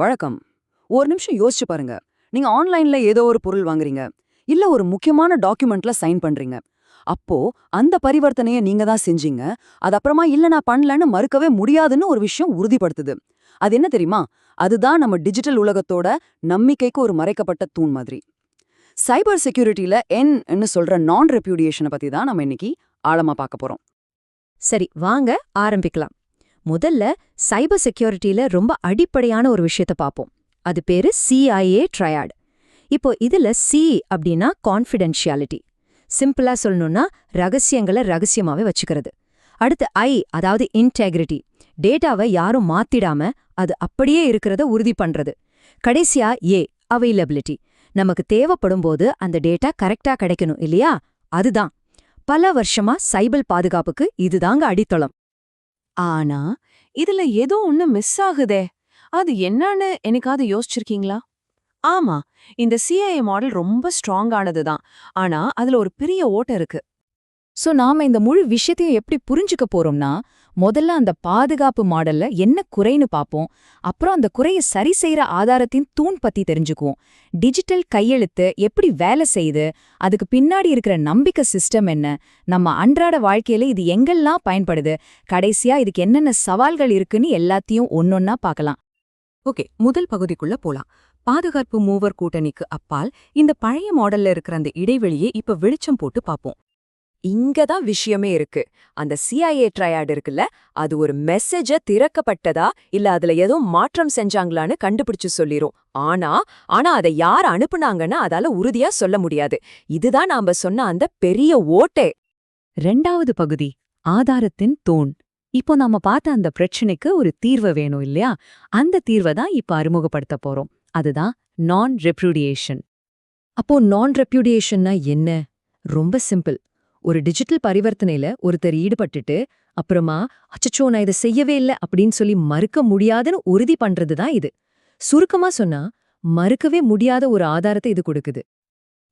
வழக்கம் ஒரு நிமிஷம் யோசிச்சு பாருங்க. நீங்க ஆன்லைன்ல ஏதோ ஒரு பொருள் வாங்குறீங்க. இல்ல ஒரு முக்கியமான டாக்குமெண்ட்ல சைன் பண்றீங்க. அப்போ அந்த பரிவர்த்தனையை நீங்க தான் செஞ்சீங்க. அது அப்புறமா இல்ல நான் பண்ணலன்னு மறுக்கவே முடியாதுன்னு ஒரு விஷயம் உறுதிப்படுத்துது. அது என்ன தெரியுமா? அதுதான் நம்ம டிஜிட்டல் உலகத்தோட நம்பிக்கைக்கு ஒரு மறைக்கப்பட்ட தூண் மாதிரி. சைபர் செக்யூரிட்டில என்னு சொல்ற நான் ரெப்யூடியேஷனை பத்தி தான் நம்ம இன்னைக்கு ஆழமா பார்க்க போறோம். சரி வாங்க ஆரம்பிக்கலாம். முதல்ல சைபர் செக்யூரிட்டில ரொம்ப அடிப்படையான ஒரு விஷயத்த பார்ப்போம் அது பேரு சிஐஏ ட்ரையாட் இப்போ இதுல சி அப்படின்னா கான்ஃபிடென்ஷியாலிட்டி சிம்பிளா சொல்லணும்னா ரகசியங்களை ரகசியமாவே வச்சுக்கிறது. அடுத்து ஐ அதாவது இன்டெகிரிட்டி டேட்டாவை யாரும் மாத்திடாம அது அப்படியே இருக்கிறத உறுதி பண்றது. கடைசியா ஏ அவைலபிலிட்டி நமக்கு தேவைப்படும் போது அந்த டேட்டா கரெக்டா கிடைக்கணும் இல்லையா? அதுதான். பல வருஷமா சைபர் பாதுகாப்புக்கு இதுதாங்க அடித்தளம். ஆனா இதுல ஏதோ ஒண்ணு மிஸ் ஆகுதே. அது என்னன்னு எனக்காவது யோசிச்சிருக்கீங்களா? ஆமா இந்த சிஐஏ மாடல் ரொம்ப ஸ்ட்ராங்கானது தான் ஆனா அதுல ஒரு பெரிய ஓட்ட இருக்கு. சோ நாம இந்த முழு விஷயத்தையும் எப்படி புரிஞ்சுக்க போறோம்னா முதல்ல அந்த பாதுகாப்பு மாடல்ல என்ன குறைன்னு பாப்போம். அப்புறம் அந்த குறைய சரி செய்யற ஆதாரத்தின் தூண் பத்தி தெரிஞ்சுக்குவோம். டிஜிட்டல் கையெழுத்து எப்படி வேலை செய்யுது? அதுக்கு பின்னாடி இருக்கிற நம்பிக்கை சிஸ்டம் என்ன? நம்ம அன்றாட வாழ்க்கையில இது எங்கெல்லாம் பயன்படுது? கடைசியா இதுக்கு என்னென்ன சவால்கள் இருக்குன்னு எல்லாத்தையும் ஒன்னொன்னா பார்க்கலாம் ஓகே முதல் பகுதிக்குள்ள போலாம். பாதுகாப்பு மூவர் கூட்டணிக்கு அப்பால் இந்த பழைய மாடல்ல இருக்கிற அந்த இடைவெளியை இப்ப வெளிச்சம் போட்டு பாப்போம். இங்க தான் விஷயமே இருக்கு. அந்த சிஐஏ ட்ரையாட் இருக்குல்ல அது ஒரு மெசேஜ திறக்கப்பட்டதா? இல்ல அதுல ஏதோ மாற்றம் செஞ்சாங்களான்னு கண்டுபிடிச்சு சொல்லிரும். ஆனா ஆனா அதை யார் அனுப்புனாங்கன்னு அதால உறுதியா சொல்ல முடியாது. இதுதான் நாம சொன்ன அந்த பெரிய ஓட்டே. ரெண்டாவது பகுதி ஆதாரத்தின் தூண். இப்போ நாம பார்த்த அந்த பிரச்சனைக்கு ஒரு தீர்வு வேணும் இல்லையா? அந்த தீர்வை தான் இப்ப அறிமுகப்படுத்த போறோம். அதுதான் நான் ரெப்யூடியேஷன் அப்போ நான் ரெப்யூடியேஷன்னா என்ன? ரொம்ப சிம்பிள். ஒரு டிஜிட்டல் பரிவர்த்தனையில ஒருத்தர் ஈடுபட்டுட்டு அப்புறமா அச்சச்சோ நான் இதை செய்யவே இல்லை அப்படின்னு சொல்லி மறுக்க முடியாதுன்னு உறுதி பண்றது தான் இது. சுருக்கமா சொன்னா மறுக்கவே முடியாத ஒரு ஆதாரத்தை இது கொடுக்குது.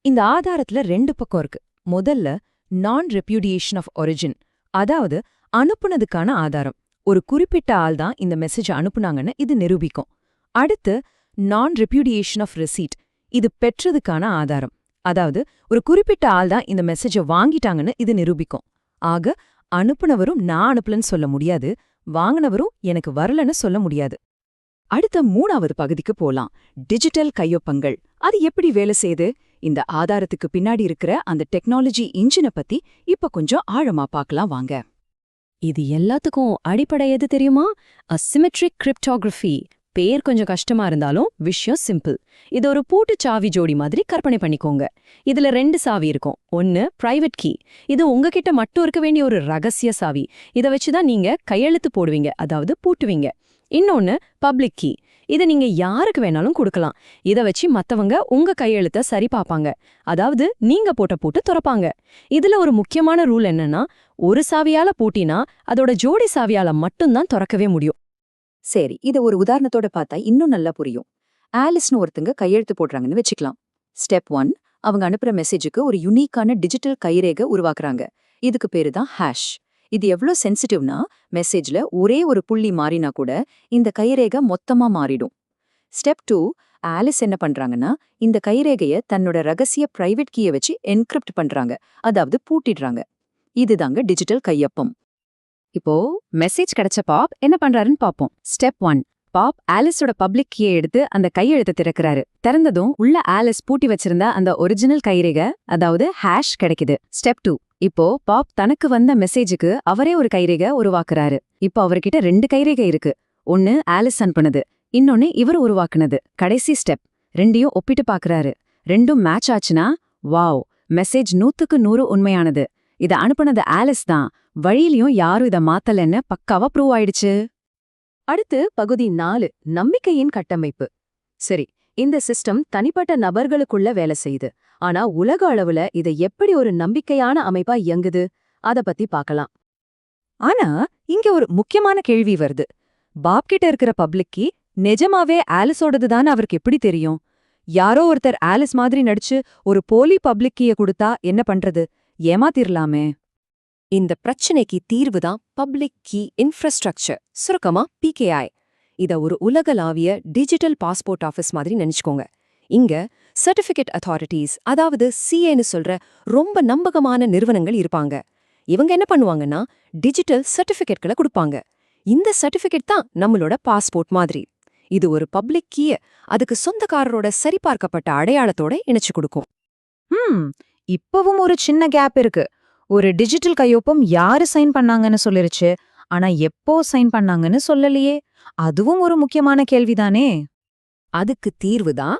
இந்த ஆதாரத்துல ரெண்டு பக்கம் இருக்கு. முதல்ல நான் ரெப்யூடியேஷன் ஆஃப் ஒரிஜின் அதாவது அனுப்புனதுக்கான ஆதாரம். ஒரு குறிப்பிட்ட ஆள் தான் இந்த மெசேஜ் அனுப்புனாங்கன்னு இது நிரூபிக்கும். அடுத்து நான் ரெப்யூடியேஷன் ஆஃப் ரெசீட் இது பெற்றதுக்கான ஆதாரம். அதாவது ஒரு குறிப்பிட்ட ஆள் தான் இந்த மெசேஜை வாங்கிட்டாங்கன்னு இது நிரூபிக்கும். ஆக அனுப்புனவரும் நான் அனுப்பலன்னு சொல்ல முடியாது. வாங்கினவரும் எனக்கு வரலன்னு சொல்ல முடியாது. அடுத்த மூணாவது பகுதிக்கு போலாம். டிஜிட்டல் கையொப்பங்கள். அது எப்படி வேலை செய்யுது? இந்த ஆதாரத்துக்கு பின்னாடி இருக்கிற அந்த டெக்னாலஜி இன்ஜினை பத்தி இப்ப கொஞ்சம் ஆழமா பார்க்கலாம் வாங்க. இது எல்லாத்துக்கும் அடிப்படை எது தெரியுமா? அசிமெட்ரிக் கிரிப்டோகிராஃபி பேர் கொஞ்சம் கஷ்டமா இருந்தாலும் விஷயம் சிம்பிள் இது ஒரு பூட்டு சாவி ஜோடி மாதிரி கற்பனை பண்ணிக்கோங்க. இதுல ரெண்டு சாவி இருக்கும். ஒன்னு பிரைவேட் கீ இது உங்ககிட்ட மட்டும் இருக்க வேண்டிய ஒரு ரகசிய சாவி. இதை வச்சுதான் நீங்க கையெழுத்து போடுவீங்க அதாவது பூட்டுவீங்க. இன்னொன்னு பப்ளிக் கீ இதை நீங்க யாருக்கு வேணாலும் கொடுக்கலாம். இதை வச்சு மத்தவங்க உங்க கையெழுத்த சரி பார்ப்பாங்க. அதாவது நீங்க போட்ட பூட்டு துறப்பாங்க. இதுல ஒரு முக்கியமான ரூல் என்னன்னா ஒரு சாவியால பூட்டினா அதோட ஜோடி சாவியால மட்டும்தான் திறக்கவே முடியும். சரி இத ஒரு உதாரணத்தோட பார்த்தா இன்னும் நல்லா புரியும். ஆலிஸ்னு ஒருத்தங்க கையெழுத்து போடுறாங்கன்னு வச்சுக்கலாம். ஸ்டெப் ஒன் அவங்க அனுப்புற மெசேஜுக்கு ஒரு யுனிக்கான டிஜிட்டல் கைரேகை உருவாக்குறாங்க. இதுக்கு பேரு தான் ஹேஷ். இது எவ்ளோ சென்சிட்டிவ்னா மெசேஜ்ல ஒரே ஒரு புள்ளி மாறினா கூட இந்த கைரேகை மொத்தமா மாறிடும். ஸ்டெப் டூ ஆலிஸ் என்ன பண்றாங்கன்னா இந்த கைரேகைய தன்னோட ரகசிய பிரைவேட் கீயை வச்சு என்கிரிப்ட் பண்றாங்க. அதாவது பூட்டிடுறாங்க. இதுதாங்க டிஜிட்டல் கையொப்பம். இப்போ மெசேஜ் கிடைச்ச பாப் என்ன பண்றாருன்னு பாப்போம். ஸ்டெப் ஒன் பாப் ஆலிஸோட பப்ளிக் கீயை எடுத்து அந்த கையெழுத்தை திறக்கிறாரு. திறந்ததும் உள்ள ஆலிஸ் பூட்டி வச்சிருந்த அந்த ஒரிஜினல் கைரேகை அதாவது ஹேஷ் கிடைக்குது. ஸ்டெப் டூ இப்போ பாப் தனக்கு வந்த மெசேஜுக்கு அவரே ஒரு கைரேகை உருவாக்குறாரு. இப்போ அவர்கிட்ட ரெண்டு கைரேகை இருக்கு. ஒன்னு ஆலிஸ் அனுப்புனது. இன்னொன்னு இவர் உருவாக்குனது. கடைசி ஸ்டெப் ரெண்டையும் ஒப்பிட்டு பாக்குறாரு. ரெண்டும் மேட்ச் ஆச்சுன்னா வாவ் மெசேஜ் நூத்துக்கு நூறு உண்மையானது. இத அனுப்புனது ஆலிஸ் தான். வழியிலையும் யாரும் இத மாத்தலன்னு பக்காவா ப்ரூவ் ஆயிடுச்சு. அடுத்து பகுதி நாலு நம்பிக்கையின் கட்டமைப்பு. சரி இந்த சிஸ்டம் தனிப்பட்ட நபர்களுக்குள்ள வேலை செய்யுது. ஆனா உலக அளவுல இதை எப்படி ஒரு நம்பிக்கையான அமைப்பா இயங்குது? அத பத்தி பார்க்கலாம். ஆனா இங்க ஒரு முக்கியமான கேள்வி வருது. பாப் கிட்ட இருக்கிற பப்ளிக்கி நிஜமாவே ஆலிஸோடது தான் அவருக்கு எப்படி தெரியும்? யாரோ ஒருத்தர் ஆலிஸ் மாதிரி நடிச்சு ஒரு போலி பப்ளிக்கிய கொடுத்தா என்ன பண்றது? ஏமாத்திரலாமே. இந்த பிரச்சனைக்கு தீர்வு தான் பப்ளிக் கீ இன்ஃப்ராஸ்ட்ரக்சர் சுருக்கமா பிகேஐ இத ஒரு உலகளாவிய டிஜிட்டல் பாஸ்போர்ட் ஆஃபீஸ் மாதிரி நினைச்சுக்கோங்க. இங்க சர்டிபிகேட் அத்தாரிட்டிஸ் அதாவது சிஏன்னு சொல்ற ரொம்ப நம்பகமான நிறுவனங்கள் இருப்பாங்க. இவங்க என்ன பண்ணுவாங்கன்னா டிஜிட்டல் சர்டிபிகேட்களை கொடுப்பாங்க. இந்த சர்டிபிகேட் தான் நம்மளோட பாஸ்போர்ட் மாதிரி. இது ஒரு பப்ளிக் கீய அதுக்கு சொந்தக்காரரோட சரிபார்க்கப்பட்ட அடையாளத்தோட இணைச்சு கொடுக்கும். இப்பவும் ஒரு சின்ன கேப் இருக்கு. ஒரு டிஜிட்டல் கையொப்பம் யாரு சைன் பண்ணாங்கன்னு சொல்லிருச்சு. ஆனா எப்போ சைன் பண்ணாங்கன்னு சொல்லலையே. அதுவும் ஒரு முக்கியமான கேள்விதானே. அதுக்கு தீர்வு தான்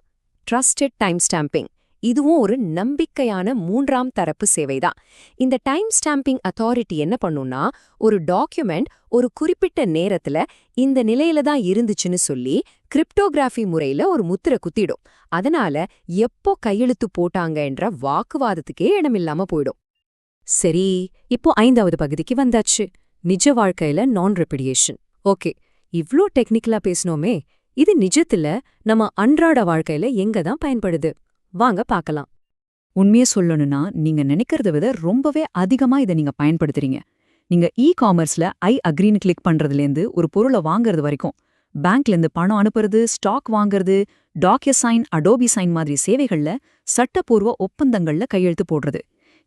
ட்ரஸ்டட் டைம் ஸ்டாம்பிங் இதுவும் ஒரு நம்பிக்கையான மூன்றாம் தரப்பு சேவைதான். இந்த டைம் ஸ்டாம்பிங் அத்தாரிட்டி என்ன பண்ணும்னா ஒரு டாக்குமெண்ட் ஒரு குறிப்பிட்ட நேரத்துல இந்த நிலையில தான் இருந்துச்சுன்னு சொல்லி கிரிப்டோகிராஃபி முறையில ஒரு முத்திரை குத்திடும். அதனால எப்போ கையெழுத்து போட்டாங்கன்ற வாக்குவாதத்துக்கே இடமில்லாம போயிடும். சரி இப்போ ஐந்தாவது பகுதிக்கு வந்தாச்சு. நிஜ வாழ்க்கையில நான் ரெப்பிடியேஷன் ஓகே இவ்ளோ டெக்னிக்கலா பேசணுமே இது நிஜத்துல நம்ம அன்றாட வாழ்க்கையில எங்க தான் பயன்படுது? வாங்க பார்க்கலாம். உண்மையை சொல்லணும்னா நீங்க நினைக்கிறத விட ரொம்பவே அதிகமா இதை நீங்க பயன்படுத்துறீங்க. நீங்க இ காமர்ஸ்ல ஐ அக்ரின்னு கிளிக் பண்றதுலேருந்து ஒரு பொருளை வாங்குறது வரைக்கும் பேங்க்ல இருந்து பணம் அனுப்புறது ஸ்டாக் வாங்குறது டாக்ய சைன் அடோபி சைன் மாதிரி சேவைகள்ல சட்டப்பூர்வ ஒப்பந்தங்கள்ல கையெழுத்து போடுறது.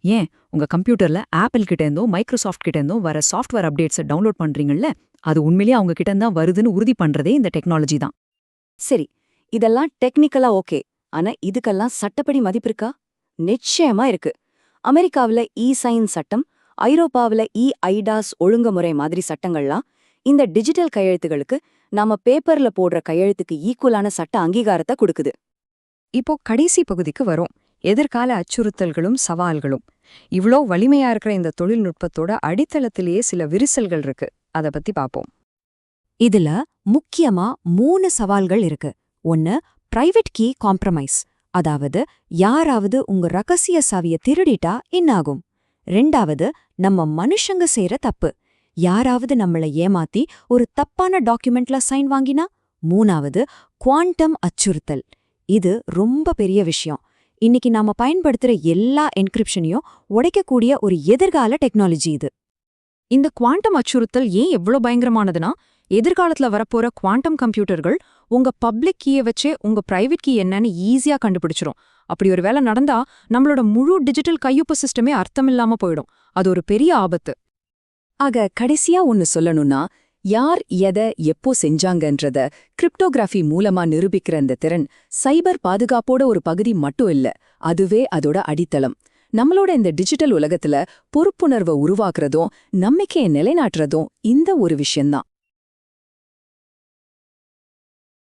ஏன்? உங்க கம்ப்யூட்டர்ல ஆப்பிள் கிட்ட இருந்தோ மைக்ரோசாஃப்ட் கிட்ட இருந்தோ வர சாஃப்ட்வேர் அப்டேட்ஸை டவுன்லோட் பண்றீங்கல்ல அது உண்மையிலேயே அவங்க கிட்ட தான் வருதுன்னு உறுதி பண்றதே இந்த டெக்னாலஜி தான். சரி இதெல்லாம் டெக்னிக்கலா ஓகே ஆனா இதுக்கெல்லாம் சட்டப்படி மதிப்பு இருக்கா? நிச்சயமா இருக்கு. அமெரிக்காவுல இ சைன் சட்டம் ஐரோப்பாவுல இ ஐடாஸ் ஒழுங்குமுறை மாதிரி சட்டங்கள்லாம் இந்த டிஜிட்டல் கையெழுத்துகளுக்கு நாம பேப்பர்ல போடுற கையெழுத்துக்கு ஈக்குவலான சட்ட அங்கீகாரத்தை கொடுக்குது. இப்போ கடைசி பகுதிக்கு வரும். எதிர்கால அச்சுறுத்தல்களும் சவால்களும். இவ்ளோ வலிமையா இருக்கிற இந்த தொழில்நுட்பத்தோட அடித்தளத்திலேயே சில விரிசல்கள் இருக்கு. அத பத்தி பாப்போம். இதுல முக்கியமா மூணு சவால்கள் இருக்கு. ஒன்னு பிரைவேட் கீ காம்ப்ரமைஸ் அதாவது யாராவது உங்க ரகசிய சாவிய திருடிட்டா என்னாகும்? ரெண்டாவது நம்ம மனுஷங்க செய்யற தப்பு. யாராவது நம்மள ஏமாத்தி ஒரு தப்பான டாக்குமெண்ட்ல சைன் வாங்கினா? மூணாவது குவாண்டம் அச்சுறுத்தல். இது ரொம்ப பெரிய விஷயம். இன்னைக்கு நாம பயன்படுத்துற எல்லா என்கிரிப்ஷனையும் உடைக்கக்கூடிய ஒரு எதிர்கால டெக்னாலஜி இது. இந்த குவாண்டம் அச்சுறுத்தல் ஏன் எவ்ளோ பயங்கரமானதுன்னா எதிர்காலத்துல வரப்போற குவாண்டம் கம்ப்யூட்டர்கள் உங்க பப்ளிக் கீயை வச்சே உங்க பிரைவேட் கீ என்னன்னு ஈஸியா கண்டுபிடிச்சிரும். அப்படி ஒரு வேலை நடந்தா நம்மளோட முழு டிஜிட்டல் கையொப்பு சிஸ்டமே அர்த்தமில்லாம போயிடும். அது ஒரு பெரிய ஆபத்து. ஆக கடைசியா ஒன்னு சொல்லணும்னா யார் எதை எப்போ செஞ்சாங்கன்றத கிரிப்டோகிராஃபி மூலமா நிரூபிக்கிற அந்த திறன் சைபர் பாதுகாப்போட ஒரு பகுதி மட்டும் இல்ல அதுவே அதோட அடித்தளம். நம்மளோட இந்த டிஜிட்டல் உலகத்துல பொறுப்புணர்வை உருவாக்குறதும் நம்பிக்கையை நிலைநாட்டுறதும் இந்த ஒரு விஷயம்தான்.